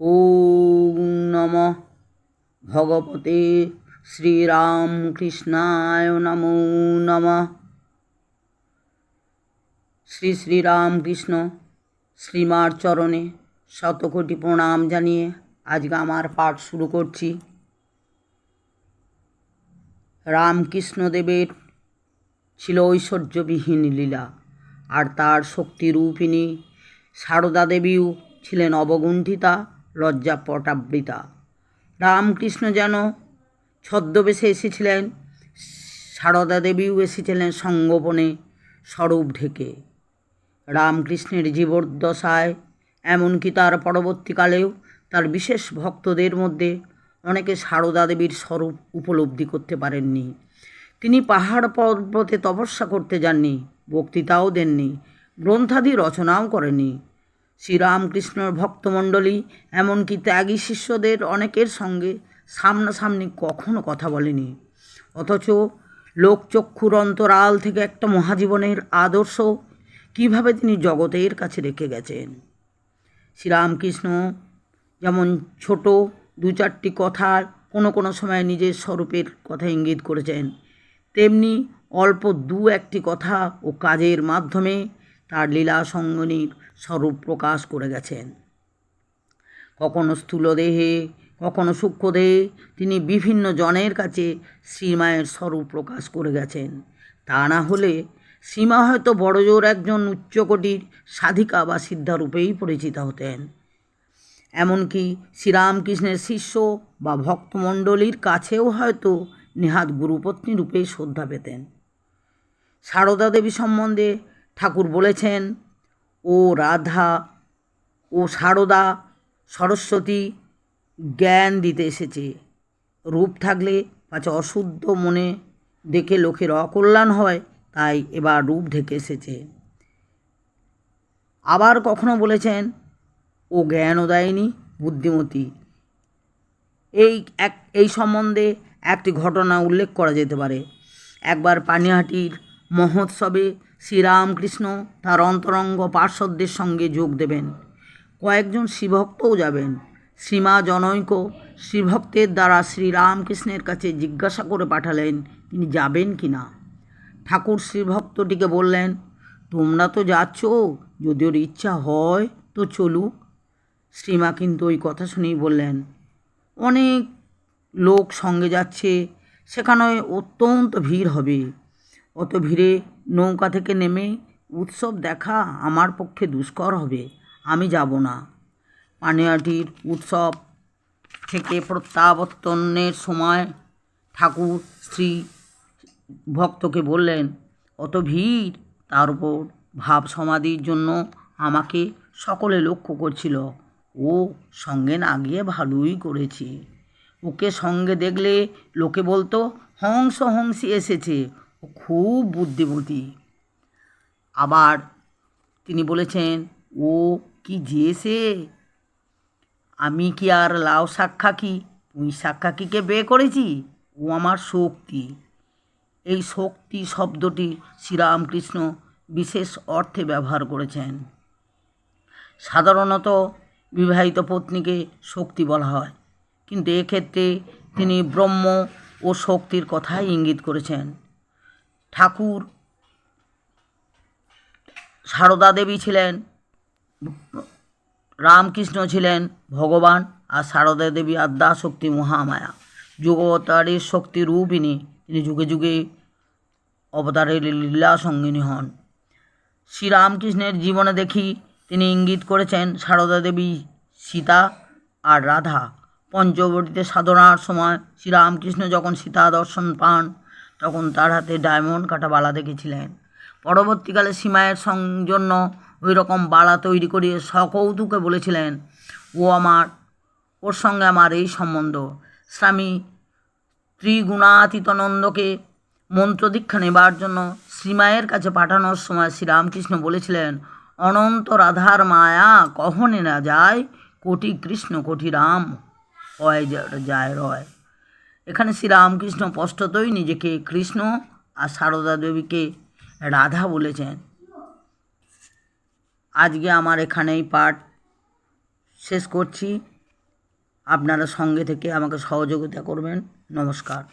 ওম নমঃ। ভগবতে শ্রীরামকৃষ্ণায় নমো নমঃ। শ্রী শ্রীরামকৃষ্ণ শ্রীমার চরণে শতকোটি প্রণাম জানিয়ে আজকে আমার পাঠ শুরু করছি। রামকৃষ্ণদেবের ছিল ঐশ্বর্যবিহীন লীলা, আর তার শক্তিরূপিণী সারদা দেবীও ছিলেন অবগুণ্ঠিতা। লজ্জা পটাবৃতা রামকৃষ্ণ যেন ছদ্মবেশে এসেছিলেন, সারদা দেবীও এসেছিলেন সঙ্গোপনে স্বরূপ ঢেকে। রামকৃষ্ণের জীবদ্দশায়, এমনকি তার পরবর্তীকালেও তার বিশেষ ভক্তদের মধ্যে অনেকে সারদা দেবীর স্বরূপ উপলব্ধি করতে পারেননি। তিনি পাহাড় পর্বতে তপস্যা করতে যাননি, বক্তৃতাও দেননি, গ্রন্থাদি রচনাও করেননি। শ্রীরামকৃষ্ণর ভক্তমণ্ডলী, এমনকি ত্যাগী শিষ্যদের অনেকের সঙ্গে সামনাসামনি কখনো কথা বলেনি। অথচ লোকচক্ষুর অন্তরাল থেকে একটা মহাজীবনের আদর্শ কীভাবে তিনি জগতের কাছে রেখে গেছেন? শ্রীরামকৃষ্ণ যেমন ছোট দু চারটি কথার কোনো কোনো সময় নিজের স্বরূপের কথা ইঙ্গিত করেছেন, তেমনি অল্প দু একটি কথা ও কাজের মাধ্যমে তার লীলা সঙ্গনীর স্বরূপ প্রকাশ করে গেছেন কখনো স্থূলদেহে, কখনো সূক্ষ্মদেহে তিনি বিভিন্ন জনের কাছে শ্রীমায়ের স্বরূপ প্রকাশ করে গেছেন তা না হলে সীমা হয়তো বড়জোর একজন উচ্চকোটির সাধিকা বা সিদ্ধারূপেই পরিচিত হতেন। এমনকি শ্রীরামকৃষ্ণের শিষ্য বা ভক্তমণ্ডলীর কাছেও হয়তো নেহাত গুরুপত্নী রূপেই শ্রদ্ধা পেতেন। সারদা দেবী সম্বন্ধে ঠাকুর বলেছেন ও রাধা, ও সারদা, সরস্বতী জ্ঞান দিতে এসেছে। রূপ থাকলে পাছে অশুদ্ধ মনে দেখে লোকের অকল্যাণ হয়, তাই এবার রূপ ঢেকে এসেছে। আবার কখনো বলেছেন, ও জ্ঞানও দেয়নি বুদ্ধিমতী। এই এক, এই সম্বন্ধে একটি ঘটনা উল্লেখ করা যেতে পারে। একবার পানিহাটির মহোৎসবে শ্রীরামকৃষ্ণ তার অন্তরঙ্গ পার্শ্বদের সঙ্গে যোগ দেবেন। কয়েকজন শ্রীভক্তও যাবেন। শ্রীমা জনৈক শ্রীভক্তের দ্বারা শ্রীরামকৃষ্ণের কাছে জিজ্ঞাসা করে পাঠালেন, তিনি যাবেন কি না? ঠাকুর শ্রীভক্তটিকে বললেন, তোমরা তো যাচ্ছ, যদি ওর ইচ্ছা হয় তো চলুক শ্রীমা কিন্তু ওই কথা শুনেই বললেন, অনেক লোক সঙ্গে যাচ্ছে, সেখানে অত্যন্ত ভিড় হবে। অত ভিড়ে নৌকা থেকে নেমে উৎসব দেখা আমার পক্ষে দুষ্কর হবে, আমি যাব না। পানিহাটির উৎসব থেকে প্রত্যাবর্তনের সময় ঠাকুর স্ত্রী ভক্তকে বললেন, অত ভিড়? তার উপর ভাব সমাধির জন্য আমাকে সকলে লক্ষ্য করছিল। ও সঙ্গে না গিয়ে ভালোই করেছে। ওকে সঙ্গে দেখলে লোকে বলতো, হংস হংসী এসেছে। খুব বুদ্ধিমতী। আবার তিনি বলেছেন, ও কি যেসে আমি কি আর লাউ শাক কি পুঁই শাক খাকিকে বিয়ে করেছি? ও আমার শক্তি। এই শক্তি শব্দটি শ্রীরামকৃষ্ণ বিশেষ অর্থে ব্যবহার করেছেন। সাধারণত বিবাহিত পত্নীকে শক্তি বলা হয়, কিন্তু এক্ষেত্রে তিনি ব্রহ্ম ও শক্তির কথাই ইঙ্গিত করেছেন। ঠাকুর। সারদা দেবী ছিলেন, রামকৃষ্ণ ছিলেন ভগবান আর সারদা দেবী আদ্যা শক্তি মহামায়া। যুগবতারের শক্তি রূপিণী, তিনি যুগে যুগে অবতারের লীলা সঙ্গিনী হন। শ্রীরামকৃষ্ণের জীবনে দেখি তিনি ইঙ্গিত করেছেন সারদা দেবী, সীতা আর রাধা। পঞ্চবটিতে সাধনার সময় শ্রীরামকৃষ্ণ যখন সীতা দর্শন পান তখন তার হাতে ডায়মন্ড কাটা বালা দেখেছিলেন। পরবর্তীকালে সীমায়ের জন্য ওই রকম বালা তৈরি করিয়ে সকৌতুকে বলেছিলেন, ও আমার, ওর সঙ্গে আমার এই সম্বন্ধ। স্বামী ত্রিগুণাতীতানন্দকে মন্ত্রদীক্ষা নেবার জন্য শ্রীমায়ের কাছে পাঠানোর সময় শ্রীরামকৃষ্ণ বলেছিলেন, অনন্ত রাধার মায়া কখনে না যায়? কোটি কৃষ্ণ, কোটি রাম হয় যায় রয়? এখানে শ্রীরামকৃষ্ণ স্পষ্টতই নিজেকে কৃষ্ণ আর সারদা দেবীকে রাধা বলেছেন। আজকে আমার এখানেই পাঠ শেষ করছি। আপনারা সঙ্গে থেকে আমাকে সহযোগিতা করবেন। নমস্কার।